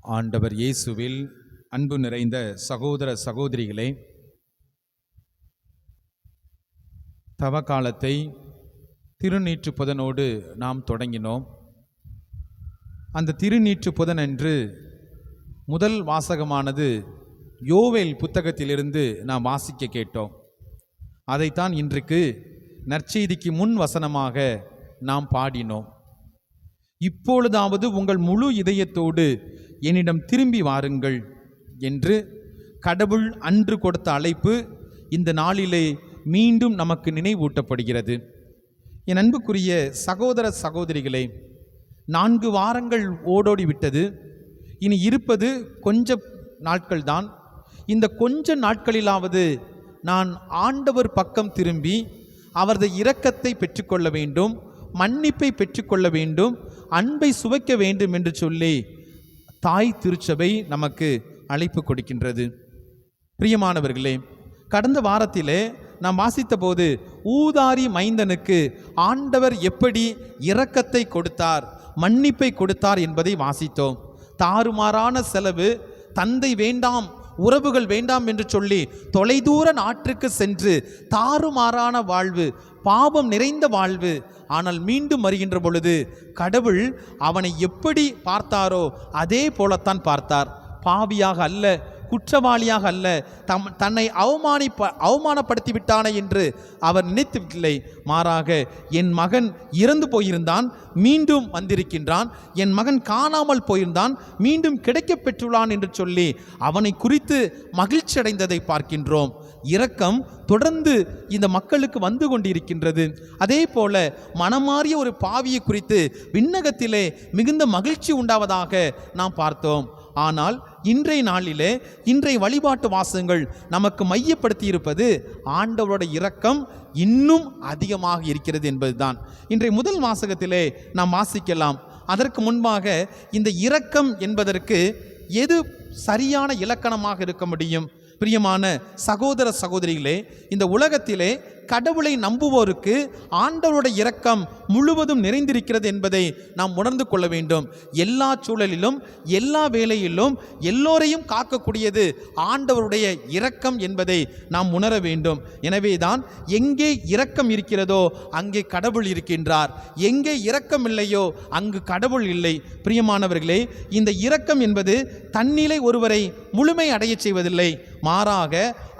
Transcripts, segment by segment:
ஆண்டவர் இயேசுவில் அன்பு நிறைந்த சகோதர சகோதரிகளே தவ திருநீற்று புதனோடு நாம் தொடங்கினோம். அந்த திருநீற்று புதனன்று முதல் வாசகமானது யோவேல் புத்தகத்திலிருந்து நாம் வாசிக்க கேட்டோம். அதைத்தான் இன்றைக்கு நற்செய்திக்கு முன் வசனமாக நாம் பாடினோம். இப்பொழுதாவது உங்கள் முழு இதயத்தோடு என்னிடம் திரும்பி வாருங்கள் என்று கடவுள் அன்று கொடுத்த அழைப்பு இந்த நாளிலே மீண்டும் நமக்கு நினைவூட்டப்படுகிறது. என் அன்புக்குரிய சகோதர சகோதரிகளே நான்கு வாரங்கள் ஓடோடி விட்டது. இனி இருப்பது கொஞ்ச நாட்கள்தான் இந்த கொஞ்ச நாட்களிலாவது நான் ஆண்டவர் பக்கம் திரும்பி அவரது இரக்கத்தை பெற்றுக்கொள்ள வேண்டும். மன்னிப்பை பெற்றுக்கொள்ள வேண்டும் அன்பை சுவைக்க வேண்டும் என்று சொல்லி தாய் திருச்சபை நமக்கு அழைப்பு கொடுக்கின்றது. பிரியமானவர்களே கடந்த வாரத்திலே நாம் வாசித்த போது ஊதாரி மைந்தனுக்கு ஆண்டவர் எப்படி இரக்கத்தை கொடுத்தார் மன்னிப்பை கொடுத்தார் என்பதை வாசித்தோம். தாறுமாறான செலவு தந்தை வேண்டாம் உறவுகள் வேண்டாம் என்று சொல்லி தொலைதூர நாட்டிற்கு சென்று தாறுமாறான வாழ்வு பாவம் நிறைந்த வாழ்வு. ஆனால் மீண்டும் வருகின்ற பொழுது கடவுள் அவனை எப்படி பார்த்தாரோ அதே போலத்தான் பார்த்தார். பாவியாக அல்ல குற்றவாளியாக அல்ல. தம் தன்னை அவமானிப்ப அவமானப்படுத்தி விட்டானே என்று அவர் நினைத்துவில்லை மாறாக என் மகன் இறந்து போயிருந்தான் மீண்டும் வந்திருக்கின்றான். என் மகன் காணாமல் போயிருந்தான் மீண்டும் கிடைக்கப் பெற்றுள்ளான் என்று சொல்லி அவனை குறித்து மகிழ்ச்சி அடைந்ததை பார்க்கின்றோம். இரக்கம் தொடர்ந்து இந்த மக்களுக்கு வந்து கொண்டிருக்கின்றது. அதே போல மனமாறிய ஒரு பாவியை குறித்து விண்ணகத்திலே மிகுந்த மகிழ்ச்சி உண்டாவதாக நாம் பார்த்தோம். ஆனால் இன்றைய நாளிலே இன்றைய வழிபாட்டு வாசகங்கள் நமக்கு மையப்படுத்தி இருப்பது ஆண்டவரோட இரக்கம் இன்னும் அதிகமாக இருக்கிறது என்பதுதான். இன்றைய முதல் வாசகத்திலே நாம் வாசிக்கலாம். அதற்கு முன்பாக இந்த இரக்கம் என்பதற்கு எது சரியான இலக்கணமாக இருக்க முடியும்? பிரியமான சகோதர சகோதரிகளே இந்த உலகத்திலே கடவுளை நம்புவோருக்கு ஆண்டவருடைய இரக்கம் முழுவதும் நிறைந்திருக்கிறது என்பதை நாம் உணர்ந்து கொள்ள வேண்டும். எல்லா சூழலிலும் எல்லா வேலையிலும் எல்லோரையும் காக்கக்கூடியது ஆண்டவருடைய இரக்கம் என்பதை நாம் உணர வேண்டும். எனவேதான் எங்கே இரக்கம் இருக்கிறதோ அங்கே கடவுள் இருக்கின்றார். எங்கே இரக்கம் இல்லையோ அங்கு கடவுள் இல்லை. பிரியமானவர்களே இந்த இரக்கம் என்பது தன்னிலை ஒருவரை முழுமை அடையச் செய்வதில்லை. மாறாக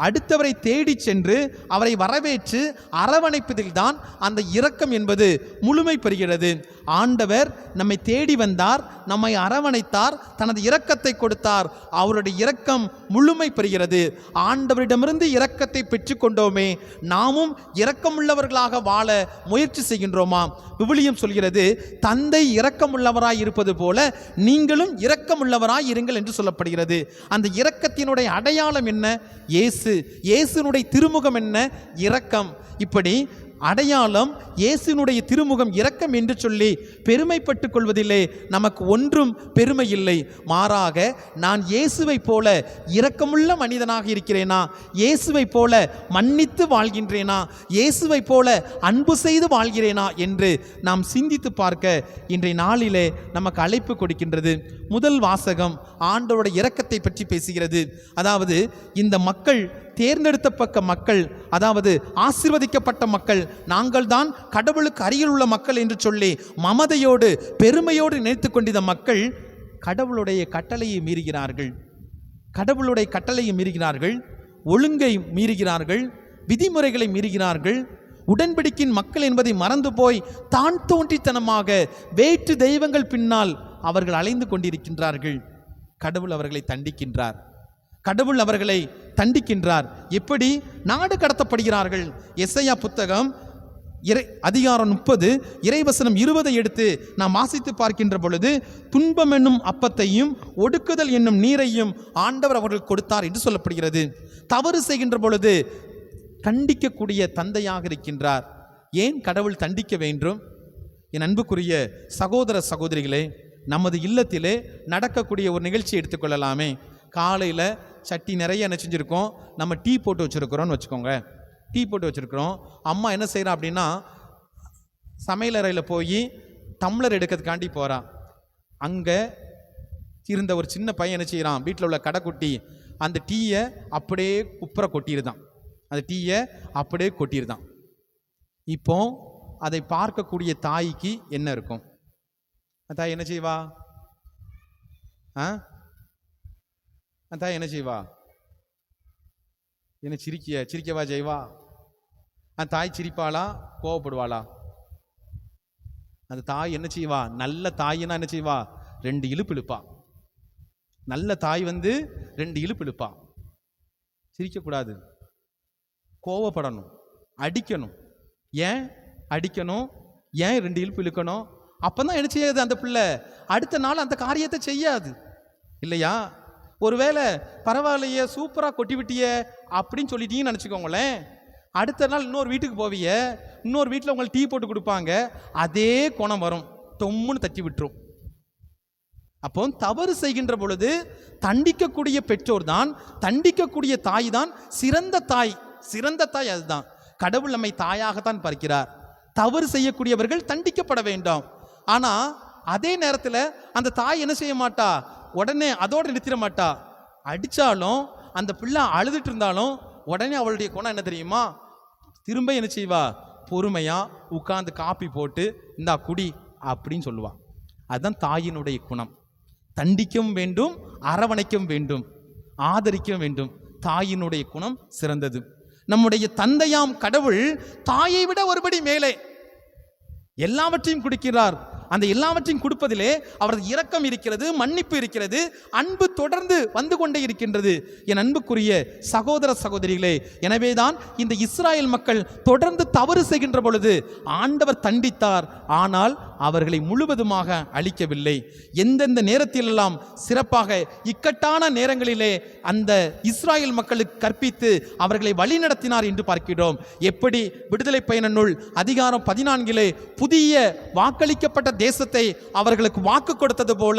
அடுத்தவரை தேடி சென்று அவரை வரவேற்று அரவணைப்பதில்தான் அந்த இரக்கம் என்பது முழுமை பெறுகிறது. ஆண்டவர் நம்மை தேடி வந்தார் நம்மை அரவணைத்தார் தனது இரக்கத்தை கொடுத்தார். அவருடைய இரக்கம் முழுமை பெறுகிறது. ஆண்டவரிடமிருந்து இரக்கத்தை பெற்றுக்கொண்டோமே நாமும் இரக்கமுள்ளவர்களாக வாழ முயற்சி செய்கின்றோமா? விவிலியம் சொல்கிறது தந்தை இரக்கமுள்ளவராய் இருப்பது போல நீங்களும் இரக்கமுள்ளவராய் இருங்கள் என்று சொல்லப்படுகிறது. அந்த இரக்கத்தினுடைய அடையாளம் என்ன? இயேசு. இயேசுனுடைய திருமுகம் என்ன? இரக்கம். இப்படி அடையாளம் இயேசுனுடைய திருமுகம் இரக்கம் என்று சொல்லி பெருமைப்பட்டு கொள்வதில்லை நமக்கு ஒன்றும் பெருமை இல்லை. மாறாக நான் இயேசுவை போல இரக்கமுள்ள மனிதனாக இருக்கிறேனா? இயேசுவை போல மன்னித்து வாழ்கின்றேனா? இயேசுவை போல அன்பு செய்து வாழ்கிறேனா? என்று நாம் சிந்தித்து பார்க்க இன்றைய நாளிலே நமக்கு அழைப்பு கொடுக்கின்றது. முதல் வாசகம் ஆண்டோட இரக்கத்தை பற்றி பேசுகிறது. அதாவது இந்த மக்கள் தேர்ந்தெடுத்த பக்க மக்கள் அதாவது ஆசிர்வதிக்கப்பட்ட மக்கள் நாங்கள் தான் கடவுளுக்கு அருகில் உள்ள மக்கள் என்று சொல்லி மமதையோடு பெருமையோடு நினைத்து கொண்டிருந்த மக்கள் கடவுளுடைய கட்டளையை மீறுகிறார்கள். கடவுளுடைய கட்டளையை மீறுகிறார்கள் ஒழுங்கை மீறுகிறார்கள் விதிமுறைகளை மீறுகிறார்கள். உடன்படிக்கின் மக்கள் என்பதை மறந்து போய் தான் தோன்றித்தனமாக வேற்று தெய்வங்கள் பின்னால் அவர்கள் அலைந்து கொண்டிருக்கின்றார்கள். கடவுள் அவர்களை தண்டிக்கின்றார். கடவுள் அவர்களை தண்டிக்கின்றார். எப்படி? நாடு கடத்தப்படுகிறார்கள். எஸ்ஐயா புத்தகம் இறை அதிகாரம் முப்பது இறைவசனம் இருபதை எடுத்து நாம் வாசித்து பார்க்கின்ற பொழுது துன்பம் என்னும் அப்பத்தையும் ஒடுக்குதல் என்னும் நீரையும் ஆண்டவர் அவர்கள் கொடுத்தார் என்று சொல்லப்படுகிறது. தவறு செய்கின்ற பொழுது கண்டிக்கக்கூடிய தந்தையாக இருக்கின்றார். ஏன் கடவுள் தண்டிக்க வேண்டும்? என் அன்புக்குரிய சகோதர சகோதரிகளே நமது இல்லத்திலே நடக்கக்கூடிய ஒரு நிகழ்ச்சி எடுத்துக்கொள்ளலாமே காலையில் சட்டி நிறைய என்ன செஞ்சுருக்கோம் நம்ம டீ போட்டு வச்சுருக்குறோன்னு வச்சுக்கோங்க. டீ போட்டு வச்சுருக்குறோம். அம்மா என்ன செய்கிறா அப்படின்னா சமையலறையில் போய் டம்ளர் எடுக்கிறதுக்காண்டி போகிறான் அங்கே இருந்த ஒரு சின்ன பையன் என்ன செய்கிறான் வீட்டில் உள்ள கடைக்குட்டி அந்த டீயை அப்படியே குப்புற கொட்டியிருந்தான் அந்த டீயை அப்படியே கொட்டியிருந்தான் இப்போ அதை பார்க்கக்கூடிய தாய்க்கு என்ன இருக்கும்? தாய் என்ன செய்வா? ஆ? அந்த தாய் என்ன செய்வா? என்ன சிரிக்கிய? சிரிக்கவா செய்வா அந்த தாய் சிரிப்பாளா? கோவப்படுவாளா? அந்த தாய் என்ன செய்வா? நல்ல தாயினா என்ன செய்வா? ரெண்டு இழுப்பு இழுப்பா. நல்ல தாய் வந்து ரெண்டு இழுப்பு இழுப்பா. சிரிக்கக்கூடாது. கோவப்படணும். அடிக்கணும். ஏன்? அடிக்கணும். ஏன் ரெண்டு இழுப்பு இழுக்கணும்? அப்போ தான் என்ன செய்யாது அந்த பிள்ளை? அடுத்த நாள் அந்த காரியத்தை செய்யாது. இல்லையா? ஒருவேளை பரவாயில்லையே சூப்பராக கொட்டி விட்டிய அப்படின்னு சொல்லிட்டீங்கன்னு நினச்சிக்கோங்களேன். அடுத்த நாள் இன்னொரு வீட்டுக்கு போவிய இன்னொரு வீட்டில் உங்களுக்கு டீ போட்டு கொடுப்பாங்க. அதே குணம் வரும். தொம்முன்னு தட்டி விட்டுரும். அப்போ தவறு செய்கின்ற பொழுது தண்டிக்கக்கூடிய பெற்றோர் தான் தண்டிக்கக்கூடிய தாய் தான் சிறந்த தாய். சிறந்த தாய் அதுதான். கடவுள் நம்மை தாயாகத்தான் பார்க்கிறார். தவறு செய்யக்கூடியவர்கள் தண்டிக்கப்பட வேண்டும். ஆனால் அதே நேரத்தில் அந்த தாய் என்ன செய்ய மாட்டா? உடனே அதோடு நிறுத்திட மாட்டா. அடித்தாலும் அந்த பிள்ளை அழுதுட்டு இருந்தாலும் உடனே அவளுடைய குணம் என்ன தெரியுமா? திரும்ப என்ன செய்வா? பொறுமையாக உட்காந்து காப்பி போட்டு இந்தா குடி அப்படின்னு சொல்லுவா. அதுதான் தாயினுடைய குணம். தண்டிக்கவும் வேண்டும் அரவணைக்கவும் வேண்டும் ஆதரிக்கவும் வேண்டும். தாயினுடைய குணம் சிறந்தது. நம்முடைய தந்தையாம் கடவுள் தாயை விட ஒருபடி மேலே. எல்லாவற்றையும் கொடுக்கிறார். அந்த எல்லாவற்றையும் கொடுப்பதிலே அவரது இரக்கம் இருக்கிறது மன்னிப்பு இருக்கிறது அன்பு தொடர்ந்து வந்து கொண்டே இருக்கின்றது. என் அன்புக்குரிய சகோதர சகோதரிகளே எனவேதான் இந்த இஸ்ராயல் மக்கள் தொடர்ந்து தவறு செய்கின்ற பொழுது ஆண்டவர் தண்டித்தார். ஆனால் அவர்களை முழுவதுமாக அழிக்கவில்லை. எந்தெந்த நேரத்திலெல்லாம் சிறப்பாக இக்கட்டான நேரங்களிலே அந்த இஸ்ராயல் மக்களுக்கு கற்பித்து அவர்களை வழிநடத்தினார் என்று பார்க்கிறோம். எப்படி விடுதலை பயண நூல் அதிகாரம் பதினான்கிலே புதிய வாக்களிக்கப்பட்ட தேசத்தை அவர்களுக்கு வாக்கு கொடுத்தது போல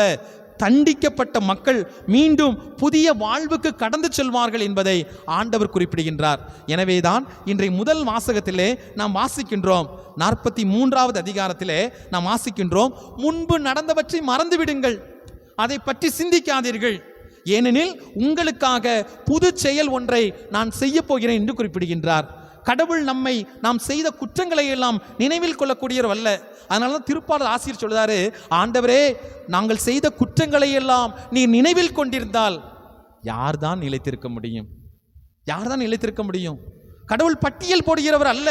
தண்டிக்கப்பட்ட மக்கள் மீண்டும் புதிய வாழ்வுக்கு கடந்து செல்வார்கள் என்பதை ஆண்டவர் குறிப்பிடுகின்றார். எனவேதான் இன்றைய முதல் வாசகத்திலே நாம் வாசிக்கின்றோம். நாற்பத்தி மூன்றாவது அதிகாரத்திலே நாம் வாசிக்கின்றோம். முன்பு நடந்தவற்றை மறந்துவிடுங்கள். அதை பற்றி சிந்திக்காதீர்கள். ஏனெனில் உங்களுக்காக புது செயல் ஒன்றை நான் செய்ய போகிறேன் என்று குறிப்பிடுகின்றார். கடவுள் நம்மை நாம் செய்த குற்றங்களை எல்லாம் நினைவில் கொள்ளக்கூடியவர் அல்ல. அதனால தான் திருப்பாளர் ஆசிரியர் சொல்கிறாரு ஆண்டவரே நாங்கள் செய்த குற்றங்களை எல்லாம் நீ நினைவில் கொண்டிருந்தால் யார் தான் நிலைத்திருக்க முடியும்? யார்தான் நிலைத்திருக்க முடியும்? கடவுள் பட்டியல் போடுகிறவர் அல்ல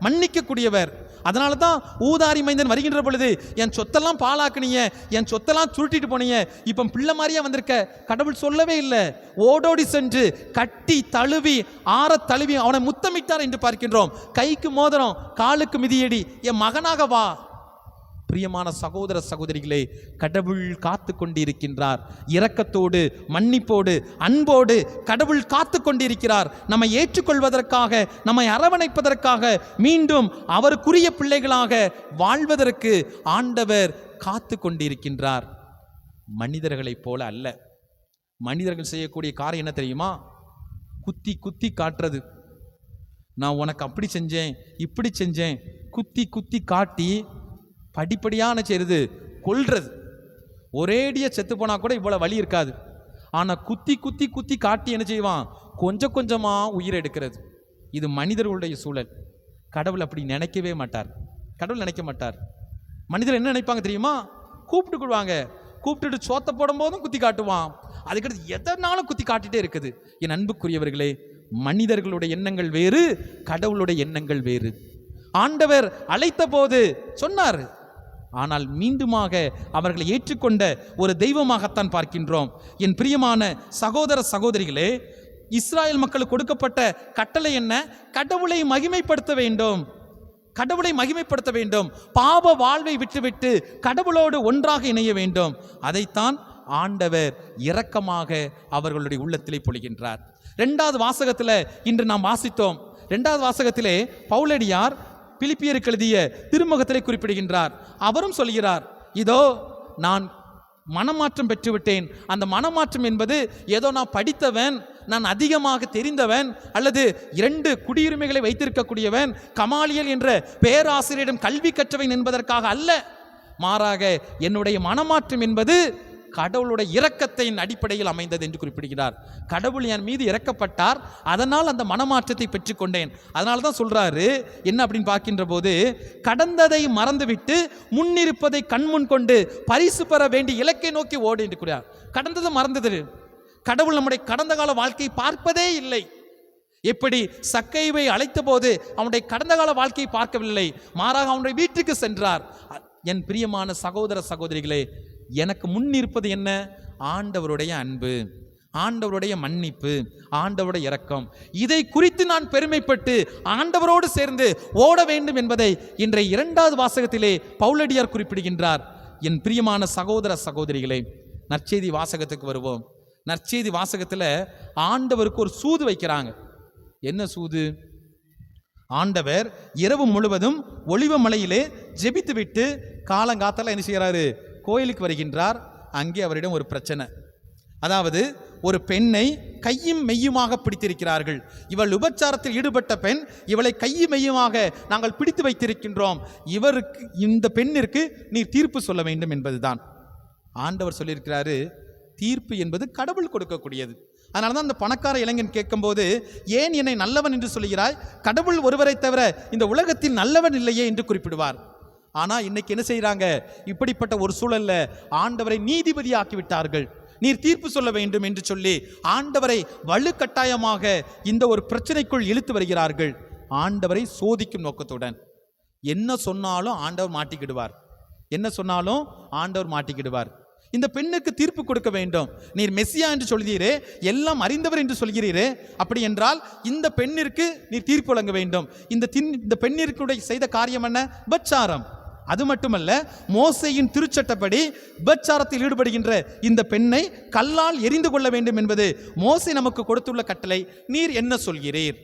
மன்னிக்கக்கூடியவர். அதனால தான் ஊதாரி மைந்தன் வருகின்ற பொழுது என் சொத்தெல்லாம் பாழாக்குனீங்க என் சொத்தெல்லாம் சுருட்டிட்டு போனீங்க இப்போ பிள்ளை மாதிரியே வந்திருக்க? கடவுள் சொல்லவே இல்லை. ஓடோடி சென்று கட்டி தழுவி ஆற தழுவி அவனை முத்தமிட்டார் என்று பார்க்கின்றோம். கைக்கு மோதிரம் காலுக்கு மிதியடி என் மகனாக வா பிரியமான சகோதர சகோதரிகளே கடவுள் காத்து கொண்டிருக்கின்றார் இரக்கத்தோடு மன்னிப்போடு அன்போடு கடவுள் காத்து கொண்டிருக்கிறார் நம்மை ஏற்றுக்கொள்வதற்காக நம்மை அரவணைப்பதற்காக மீண்டும் அவருக்குரிய பிள்ளைகளாக வாழ்வதற்கு ஆண்டவர் காத்து கொண்டிருக்கின்றார் மனிதர்களைப் போல அல்ல. மனிதர்கள் செய்யக்கூடிய காரியம் என்ன தெரியுமா? குத்தி குத்தி காட்டுறது. நான் உனக்கு அப்படி செஞ்சேன் இப்படி செஞ்சேன் குத்தி குத்தி காட்டி படிப்படியான செய்கிறது கொல்றது. ஒரேடியாக செத்து போனால் கூட இவ்வளோ வலி இருக்காது. ஆனால் குத்தி குத்தி குத்தி காட்டி என்ன செய்வான்? கொஞ்சம் கொஞ்சமாக உயிர் எடுக்கிறது. இது மனிதர்களுடைய சூழல். கடவுள் அப்படி நினைக்கவே மாட்டார். கடவுள் நினைக்க மாட்டார். மனிதர் என்ன நினைப்பாங்க தெரியுமா? கூப்பிட்டுக்குடுவாங்க கூப்பிட்டுட்டு சோத்த போடும் போதும் குத்தி காட்டுவான். அதுக்கடுத்து எதனாலும் குத்தி காட்டிட்டே இருக்குது. என் அன்புக்குரியவர்களே மனிதர்களுடைய எண்ணங்கள் வேறு கடவுளுடைய எண்ணங்கள் வேறு. ஆண்டவர் அழைத்த போது சொன்னார் ஆனால் மீண்டுமாக அவர்களை ஏற்றுக்கொண்ட ஒரு தெய்வமாகத்தான் பார்க்கின்றோம். என் பிரியமான சகோதர சகோதரிகளே இஸ்ராயேல் மக்களுக்கு கொடுக்கப்பட்ட கட்டளை என்ன? கடவுளை மகிமைப்படுத்த வேண்டும். கடவுளை மகிமைப்படுத்த வேண்டும். பாவ வாழ்வை விட்டுவிட்டு கடவுளோடு ஒன்றாக இணைய வேண்டும். அதைத்தான் ஆண்டவர் இரக்கமாக அவர்களுடைய உள்ளத்திலே பொழிகின்றார். ரெண்டாவது வாசகத்தில் இன்று நாம் வாசித்தோம். ரெண்டாவது வாசகத்திலே பவுலடியார் பிலிப்பியருக்கு எழுதிய திருமுகத்திலே குறிப்பிடுகின்றார். அவரும் சொல்கிறார் இதோ நான் மனமாற்றம் பெற்றுவிட்டேன். அந்த மனமாற்றம் என்பது ஏதோ நான் படித்தவன் நான் அதிகமாக தெரிந்தவன் அல்லது இரண்டு குடியுரிமைகளை வைத்திருக்கக்கூடியவன் கமாலியல் என்ற பேராசிரியரிடம் கல்வி கற்றவன் என்பதற்காக அல்ல. மாறாக என்னுடைய மனமாற்றம் என்பது கடவுளுடைய இரக்கத்தின் அடிப்படையில் அமைந்தது என்று குறிப்பிடுகிறார். கடவுள் என் மீது இறக்கப்பட்டார் அதனால் அந்த மனமாற்றத்தை பெற்றுக்கொண்டேன். அதனால தான் சொல்றாரு என்ன அப்படின்னு பார்க்கின்ற போது கடந்ததை மறந்துவிட்டு முன்னிருப்பதை கண்முன் கொண்டு பரிசு பெற வேண்டிய இலக்கை நோக்கி ஓடு என்று கூறார் கடந்ததை மறந்தது. கடவுள் நம்முடைய கடந்த கால வாழ்க்கையை பார்ப்பதே இல்லை. எப்படி சக்கைவை அழைத்த போது அவனுடைய கடந்த கால வாழ்க்கையை பார்க்கவில்லை. மாறாக அவனுடைய வீட்டுக்கு சென்றார். என் பிரியமான சகோதர சகோதரிகளே எனக்கு முன் இருப்பது என்ன? ஆண்டவருடைய அன்பு ஆண்டவருடைய மன்னிப்பு ஆண்டவருடைய இரக்கம். இதை குறித்து நான் பெருமைப்பட்டு ஆண்டவரோடு சேர்ந்து ஓட வேண்டும் என்பதை இன்றைய இரண்டாவது வாசகத்திலே பவுலடியார் குறிப்பிடுகின்றார். என் பிரியமான சகோதர சகோதரிகளே நற்செய்தி வாசகத்துக்கு வருவோம். நற்செய்தி வாசகத்தில் ஆண்டவருக்கு ஒரு சூது வைக்கிறாங்க. என்ன சூது? ஆண்டவர் இரவு முழுவதும் ஒளிவ மலையிலே ஜெபித்துவிட்டு காலங்காத்தால என்ன செய்கிறாரு கோயிலுக்கு வருகின்றார் அங்கே அவரிடம் ஒரு பிரச்சனை. அதாவது ஒரு பெண்ணை கையும் மெய்யுமாக பிடித்திருக்கிறார்கள். இவள் உபச்சாரத்தில் ஈடுபட்ட பெண் இவளை கையும் மெய்யுமாக நாங்கள் பிடித்து வைத்திருக்கின்றோம். இவருக்கு இந்த பெண்ணிற்கு நீர் தீர்ப்பு சொல்ல வேண்டும் என்பதுதான். ஆண்டவர் சொல்லியிருக்கிறாரு தீர்ப்பு என்பது கடவுள் கொடுக்கக்கூடியது. அதனால தான் அந்த பணக்கார இளைஞன் கேட்கும்போது ஏன் என்னை நல்லவன் என்று சொல்கிறாய் கடவுள் ஒருவரை தவிர இந்த உலகத்தில் நல்லவன் இல்லையே என்று குறிப்பிடுவார். ஆனால் இன்னைக்கு என்ன செய்கிறாங்க இப்படிப்பட்ட ஒரு சூழல்ல ஆண்டவரை நீதிபதி ஆக்கிவிட்டார்கள் நீர் தீர்ப்பு சொல்ல வேண்டும் என்று சொல்லி ஆண்டவரை வலுக்கட்டாயமாக இந்த ஒரு பிரச்சனைக்குள் இழுத்து வருகிறார்கள். ஆண்டவரை சோதிக்கும் நோக்கத்துடன். என்ன சொன்னாலும் ஆண்டவர் மாட்டிக்கிடுவார். என்ன சொன்னாலும் ஆண்டவர் மாட்டிக்கிடுவார். இந்த பெண்ணுக்கு தீர்ப்பு கொடுக்க வேண்டும். நீர் மெஸ்ஸியா என்று சொல்கிறீரே எல்லாம் அறிந்தவர் என்று சொல்கிறீரே அப்படி என்றால் இந்த பெண்ணிற்கு நீர் தீர்ப்பு வழங்க வேண்டும். இந்த தின் இந்த பெண்ணிற்குடைய செய்த காரியம் என்ன? பச்சாரம் அது மட்டுமல்ல மோசையின் திருச்சட்டப்படி விபச்சாரத்தில் ஈடுபடுகின்ற இந்த பெண்ணை கல்லால் எரிந்து கொள்ள வேண்டும் என்பது மோசை நமக்கு கொடுத்துள்ள கட்டளை. நீர் என்ன சொல்கிறீர்?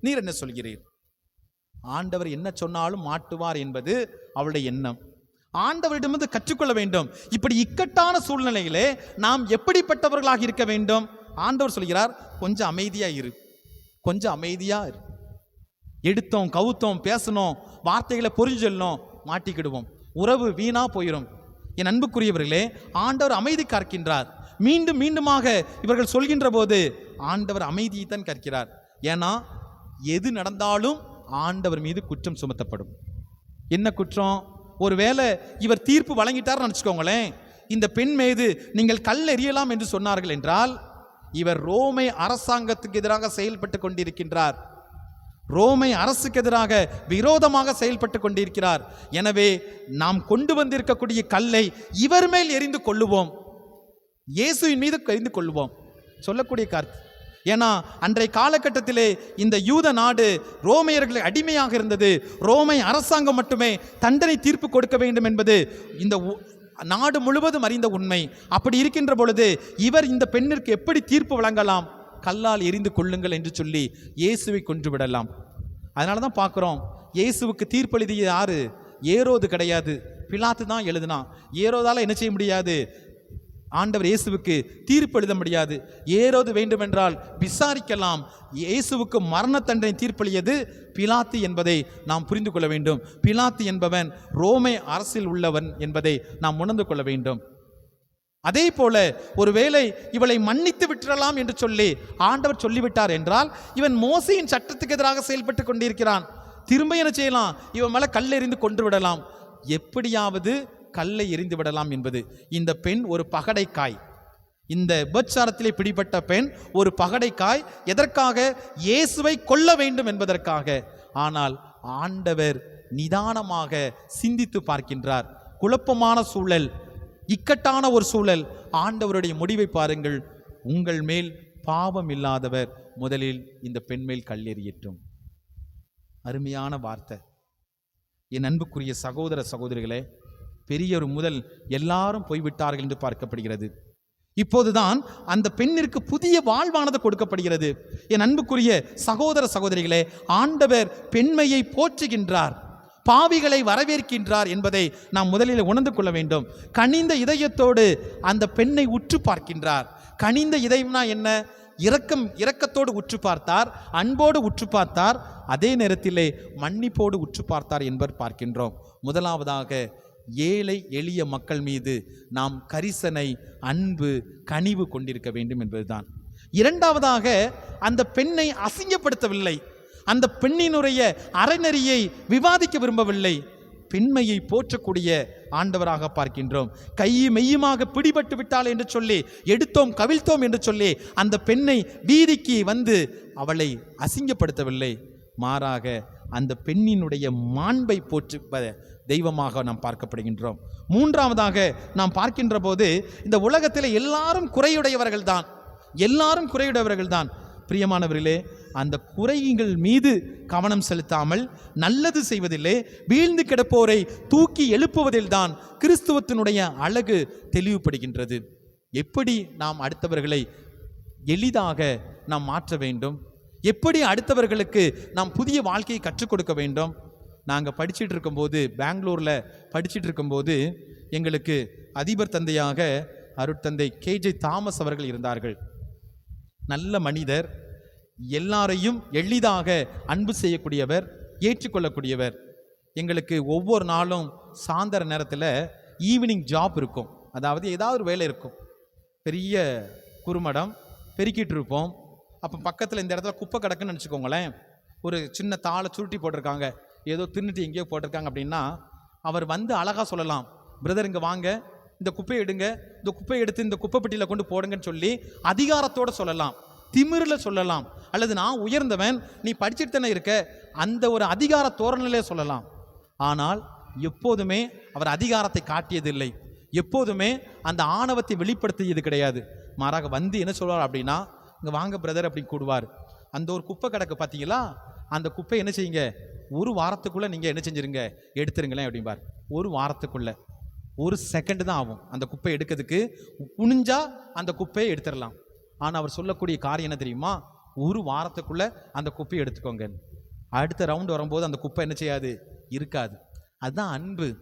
நீர் என்ன சொல்கிறீர்? ஆண்டவர் என்ன சொன்னாலும் மாட்டுவார் என்பது அவளுடைய எண்ணம். ஆண்டவரிடமிருந்து கற்றுக்கொள்ள வேண்டும். இப்படி இக்கட்டான சூழ்நிலையிலே நாம் எப்படிப்பட்டவர்களாக இருக்க வேண்டும்? ஆண்டவர் சொல்கிறார் கொஞ்சம் அமைதியா இரு. கொஞ்சம் அமைதியா இரு. எடுத்தோம் கவுத்தோம் பேசணும் வார்த்தைகளை புரிஞ்சொல்லணும் மாட்டிக்கிடுவோம். உறவு வீணா போயிடும் என் அன்புக்குரியவர்களே ஆண்டவர் அமைதி கற்கின்றார் மீண்டும் மீண்டுமாக இவர்கள் சொல்கின்ற போது ஆண்டவர் அமைதியை தான் கற்கிறார் ஏன்னா எது நடந்தாலும் ஆண்டவர் மீது குற்றம் சுமத்தப்படும். என்ன குற்றம்? ஒருவேளை இவர் தீர்ப்பு வழங்கிட்டார்னு நினச்சிக்கோங்களேன். இந்த பெண் மீது நீங்கள் கல் எறியலாம் என்று சொன்னார்கள் என்றால் இவர் ரோமை அரசாங்கத்துக்கு எதிராக செயல்பட்டு கொண்டிருக்கின்றார். ரோமை அரசுக்கு எதிராக விரோதமாக செயல்பட்டு கொண்டிருக்கிறார். எனவே நாம் கொண்டு வந்திருக்கக்கூடிய கல்லை இவர் மேல் எரிந்து கொள்ளுவோம். இயேசுவின் மீது எரிந்து கொள்வோம் சொல்லக்கூடிய கருத்து. ஏன்னா அன்றைய காலகட்டத்திலே இந்த யூத நாடு ரோமையர்களை அடிமையாக இருந்தது. ரோமை அரசாங்கம் மட்டுமே தண்டனை தீர்ப்பு கொடுக்க வேண்டும் என்பது இந்த உ- நாடு முழுவதும் அறிந்த உண்மை. அப்படி இருக்கின்ற பொழுது இவர் இந்த பெண்ணிற்கு எப்படி தீர்ப்பு வழங்கலாம்? கல்லால் எரிந்து கொள்ளுங்கள் என்று சொல்லி இயேசுவை கொன்று விடலாம். அதனால தான் பார்க்குறோம் இயேசுவுக்கு தீர்ப்பு யாரு? ஏரோது கிடையாது. பிலாத்து தான் எழுதினான் ஏரோதால் என்ன செய்ய முடியாது? ஆண்டவர் இயேசுவுக்கு தீர்ப்பு எழுத முடியாது. ஏரோது வேண்டுமென்றால் விசாரிக்கலாம். இயேசுவுக்கு மரண தண்டனை தீர்ப்பளியது பிலாத்து என்பதை நாம் புரிந்து கொள்ள வேண்டும். பிலாத்து என்பவன் ரோமை அரசில் உள்ளவன் என்பதை நாம் உணர்ந்து கொள்ள வேண்டும். அதே போல ஒருவேளை இவளை மன்னித்து விட்டுறலாம் என்று சொல்லி ஆண்டவர் சொல்லிவிட்டார் என்றால் இவன் மோசையின் சட்டத்துக்கு எதிராக செயல்பட்டு கொண்டிருக்கிறான். திரும்ப என்ன செய்யலாம்? இவன் மேலே கல் எறிந்து கொண்டு விடலாம். எப்படியாவது கல்லை எறிந்து விடலாம் என்பது. இந்த பெண் ஒரு பகடைக்காய். இந்த விபச்சாரத்திலே பிடிபட்ட பெண் ஒரு பகடைக்காய். எதற்காக? இயேசுவை கொல்ல வேண்டும் என்பதற்காக. ஆனால் ஆண்டவர் நிதானமாக சிந்தித்து பார்க்கின்றார். குழப்பமான சூழல். இக்கட்டான ஒரு சூழல். ஆண்டவருடைய முடிவை பாருங்கள். உங்கள் மேல் பாவம் இல்லாதவர் முதலில் இந்த பெண் மேல் கல்லெறியட்டும். அருமையான வார்த்தை. என் அன்புக்குரிய சகோதர சகோதரிகளே பெரியவர் முதல் எல்லாரும் போய்விட்டார்கள் என்று பார்க்கப்படுகிறது. இப்போதுதான் அந்த பெண்ணிற்கு புதிய வாழ்வானது கொடுக்கப்படுகிறது. என் அன்புக்குரிய சகோதர சகோதரிகளே ஆண்டவர் பெண்மையை போற்றுகின்றார். பாவிகளை வரவேற்கின்றார் என்பதை நாம் முதலில் உணர்ந்து கொள்ள வேண்டும். கனிந்த இதயத்தோடு அந்த பெண்ணை உற்று பார்க்கின்றார். கனிந்த இதயம்னா என்ன? இரக்கம் இரக்கத்தோடு உற்று பார்த்தார் அன்போடு உற்று பார்த்தார் அதே நேரத்திலே மன்னிப்போடு உற்று பார்த்தார் என்பர் பார்க்கின்றோம். முதலாவதாக ஏழை எளிய மக்கள் மீது நாம் கரிசனை அன்பு கனிவு கொண்டிருக்க வேண்டும் என்பதுதான். இரண்டாவதாக அந்த பெண்ணை அசிங்கப்படுத்தவில்லை. அந்த பெண்ணினுடைய அறநெறியை விவாதிக்க விரும்பவில்லை. பெண்மையை போற்றக்கூடிய ஆண்டவராக பார்க்கின்றோம். கையும் மெய்யுமாக பிடிபட்டு விட்டாள் என்று சொல்லி எடுத்தோம் கவிழ்த்தோம் என்று சொல்லி அந்த பெண்ணை வீதிக்கு வந்து அவளை அசிங்கப்படுத்தவில்லை. மாறாக அந்த பெண்ணினுடைய மாண்பை போற்றுப்ப தெய்வமாக நாம் பார்க்கப்படுகின்றோம். மூன்றாவதாக நாம் பார்க்கின்ற போது இந்த உலகத்தில் எல்லாரும் குறையுடையவர்கள் தான் எல்லாரும் குறையுடையவர்கள் தான் பிரியமானவர்களே அந்த குறைகள் மீது கவனம் செலுத்தாமல் நல்லது செய்வதிலே வீழ்ந்து கிடப்போரை தூக்கி எழுப்புவதில்தான் கிறிஸ்துவத்தினுடைய அழகு தெளிவுபடுகின்றது. எப்படி நாம் அடுத்தவர்களை எளிதாக நாம் மாற்ற வேண்டும்? எப்படி அடுத்தவர்களுக்கு நாம் புதிய வாழ்க்கையை கற்றுக் கொடுக்க வேண்டும்? நாங்கள் படிச்சுட்டு இருக்கும்போது பெங்களூரில் படிச்சுட்டு இருக்கும்போது எங்களுக்கு அதிபர் தந்தையாக அருட்தந்தை கேஜே தாமஸ் அவர்கள் இருந்தார்கள். நல்ல மனிதர் எல்லாரையும் எளிதாக அன்பு செய்யக்கூடியவர் ஏற்றுக்கொள்ளக்கூடியவர். எங்களுக்கு ஒவ்வொரு நாளும் சாயந்தர நேரத்தில் ஈவினிங் ஜாப் இருக்கும். அதாவது ஏதாவது ஒரு வேலை இருக்கும். பெரிய குறுமடம் பெருக்கிட்டு இருப்போம். அப்போ பக்கத்தில் இந்த இடத்துல குப்பை கிடக்குன்னு நினச்சிக்கோங்களேன். ஒரு சின்ன தாளை சுருட்டி போட்டிருக்காங்க. ஏதோ தின்னுட்டு எங்கேயோ போட்டிருக்காங்க அப்படின்னா அவர் வந்து அழகாக சொல்லலாம். பிரதர் இங்கே வாங்க. இந்த குப்பையை எடுங்க. இந்த குப்பையை எடுத்து இந்த குப்பை பெட்டியில் கொண்டு போடுங்கன்னு சொல்லி அதிகாரத்தோடு சொல்லலாம். திமிரில் சொல்லலாம். அல்லது நான் உயர்ந்தவன் நீ படிச்சுட்டு தானே இருக்க அந்த ஒரு அதிகார தோரணிலே சொல்லலாம். ஆனால் எப்போதுமே அவர் அதிகாரத்தை காட்டியதில்லை. எப்போதுமே அந்த ஆணவத்தை வெளிப்படுத்தியது கிடையாது. மாறாக வந்து என்ன சொல்வார் அப்படின்னா இங்கே வாங்க பிரதர் அப்படி கூடுவார் அந்த ஒரு குப்பை கிடக்கு பார்த்தீங்களா அந்த குப்பை என்ன செய்யுங்க? ஒரு வாரத்துக்குள்ளே நீங்கள் என்ன செஞ்சிருங்க? எடுத்துருங்களேன் அப்படிம்பார். ஒரு வாரத்துக்குள்ளே. ஒரு செகண்ட் தான் ஆகும். அந்த குப்பை எடுக்கிறதுக்கு. குனிஞ்சா அந்த குப்பையை எடுத்துடலாம் ஆனால் அவர் சொல்லக்கூடிய காரியம் என்ன தெரியுமா? ஒரு வாரத்துக்குள்ளே அந்த குப்பையை எடுத்துக்கோங்க. அடுத்த ரவுண்டு வரும்போது அந்த குப்பை என்ன செய்யாது? இருக்காது. அதுதான் அன்பு.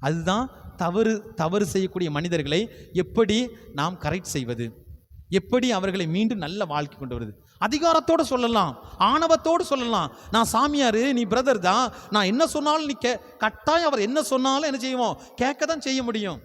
அதுதான் தவறு தவறு செய்யக்கூடிய மனிதர்களை எப்படி நாம் கரெக்ட் செய்வது? எப்படி அவர்களை மீண்டும் நல்ல வாழ்க்கை கொண்டு வருது? அதிகாரத்தோடு சொல்லலாம். ஆணவத்தோடு சொல்லலாம். நான் சாமியார் நீ பிரதர் தான். நான் என்ன சொன்னாலும் நீ கே கட்டாயம் அவர் என்ன சொன்னாலும் என்ன செய்வோம்? கேட்க தான் செய்ய முடியும்.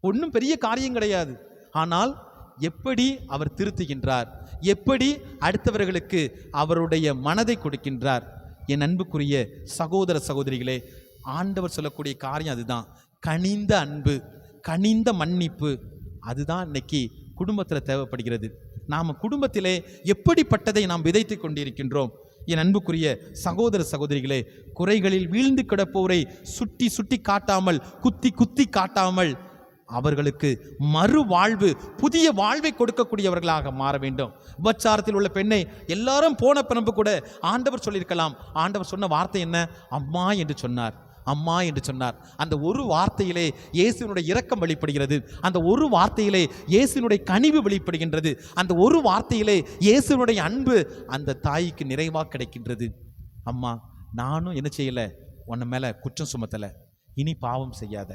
ஒன்றும் பெரிய காரியம் கிடையாது. ஆனால் எப்படி அவர் திருத்துகின்றார்? எப்படி அடுத்தவர்களுக்கு அவருடைய மனதை கொடுக்கின்றார்? என் அன்புக்குரிய சகோதர சகோதரிகளே ஆண்டவர் சொல்லக்கூடிய காரியம் அதுதான். கனிந்த அன்பு கனிந்த மன்னிப்பு அதுதான் இன்னைக்கு குடும்பத்தில் தேவைப்படுகிறது. நாம் குடும்பத்திலே எப்படிப்பட்டதை நாம் விதைத்து கொண்டிருக்கின்றோம்? என் அன்புக்குரிய சகோதர சகோதரிகளே குறைகளில் வீழ்ந்து கிடப்போரை சுட்டி சுட்டி காட்டாமல் குத்தி குத்தி காட்டாமல் அவர்களுக்கு மறு வாழ்வு புதிய வாழ்வை கொடுக்கக்கூடியவர்களாக மாற வேண்டும். உபச்சாரத்தில் உள்ள பெண்ணை எல்லாரும் போன பிறப்பு கூட ஆண்டவர் சொல்லியிருக்கலாம். ஆண்டவர் சொன்ன வார்த்தை என்ன? அம்மா என்று சொன்னார். அம்மா என்று சொன்னார். அந்த ஒரு வார்த்தையிலே இயேசுனுடைய இரக்கம் வெளிப்படுகிறது. அந்த ஒரு வார்த்தையிலே இயேசுனுடைய கனிவு வெளிப்படுகின்றது. அந்த ஒரு வார்த்தையிலே இயேசுனுடைய அன்பு அந்த தாய்க்கு நிறைவாக கிடைக்கின்றது. அம்மா நானும் என்ன செய்யலை? உன்னை மேலே குற்றம் சுமத்தலை. இனி பாவம் செய்யாத.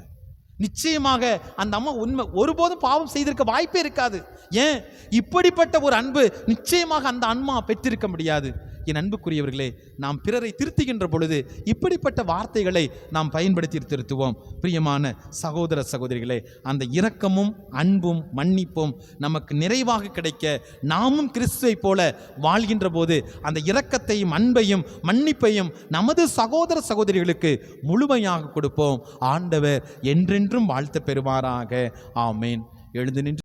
நிச்சயமாக அந்த அம்மா உண்மை ஒருபோதும் பாவம் செய்திருக்க வாய்ப்பே இருக்காது. ஏன்? இப்படிப்பட்ட ஒரு அன்பு நிச்சயமாக அந்த அம்மா பெற்றிருக்க முடியாது. என் அன்புக்குரியவர்களே நாம் பிறரை திருத்துகின்ற பொழுது இப்படிப்பட்ட வார்த்தைகளை நாம் பயன்படுத்தி திருத்துவோம். பிரியமான சகோதர சகோதரிகளே அந்த இரக்கமும் அன்பும் மன்னிப்பும் நமக்கு நிறைவாக கிடைக்க நாமும் கிறிஸ்துவை போல வாழ்கின்ற போது அந்த இரக்கத்தையும் அன்பையும் மன்னிப்பையும் நமது சகோதர சகோதரிகளுக்கு முழுமையாக கொடுப்போம். ஆண்டவர் என்றென்றும் வாழ்த்த பெறுவாராக. ஆமேன். எழுந்து நின்று